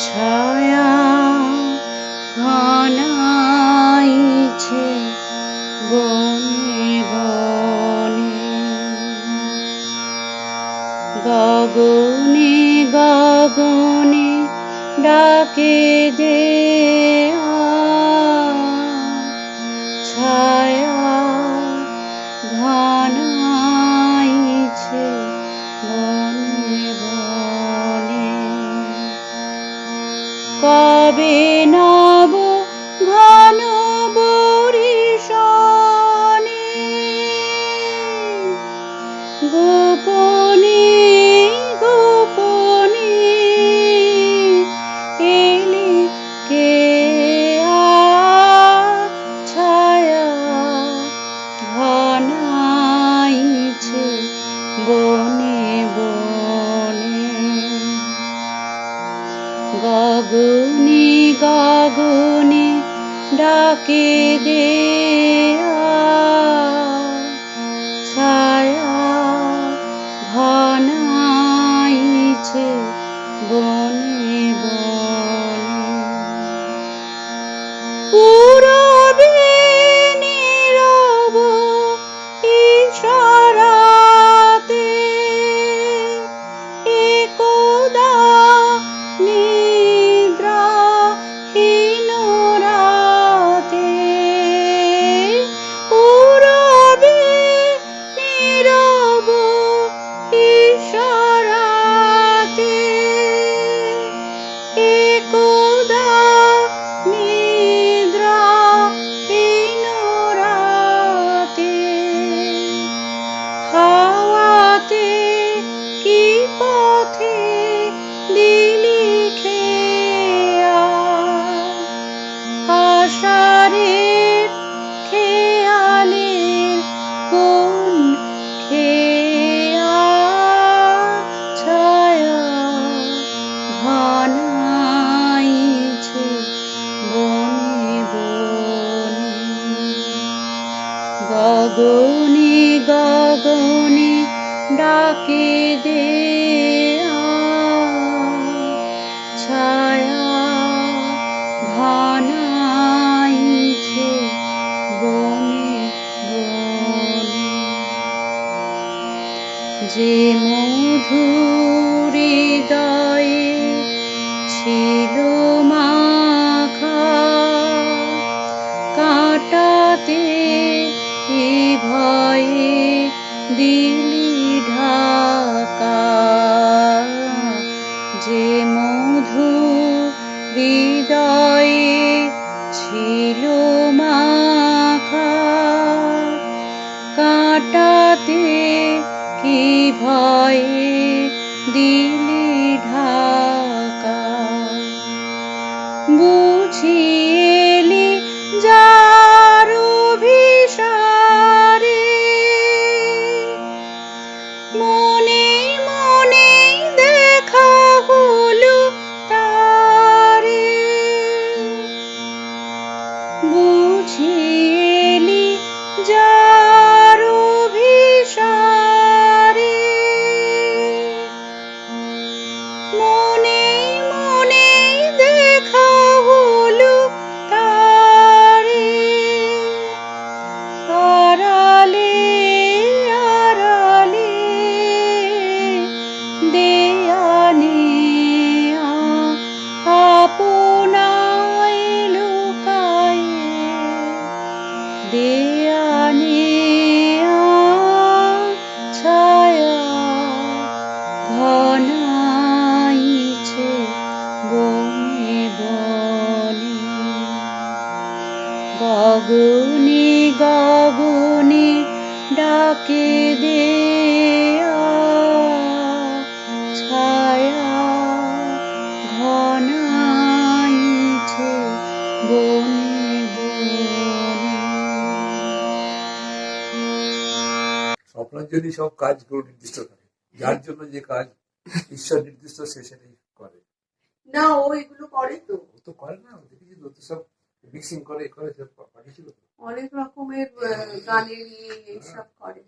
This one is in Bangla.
ছায়া ঘনাইছে বনে বনে। গগনে গগনে ডাকে দে Me. ডাকে দে ছায়া show. গগনে গগনে ডাকে দে ছায়া যে মধুর হৃদয়ে ছিল কাটাতে কি ভয়ে দিলি ঢাকা? বুঝিয়েলি যার অভিসারে মনে মনে দেখা হলো তারে। গগনে গগনে ডাকে দে ছায়া ঘনাইছে বনে জন্যই সব কাজগুলো নির্দিষ্ট থাকে যার জন্য যে কাজ ঈশ্বর নির্দিষ্ট সে সেটাই করে। না ও এগুলো করে তো। ও তো করে না দেখেছি তো সব মিক্সিং করে করে অনেক রকমের গানের ইয়ে এইসব করে।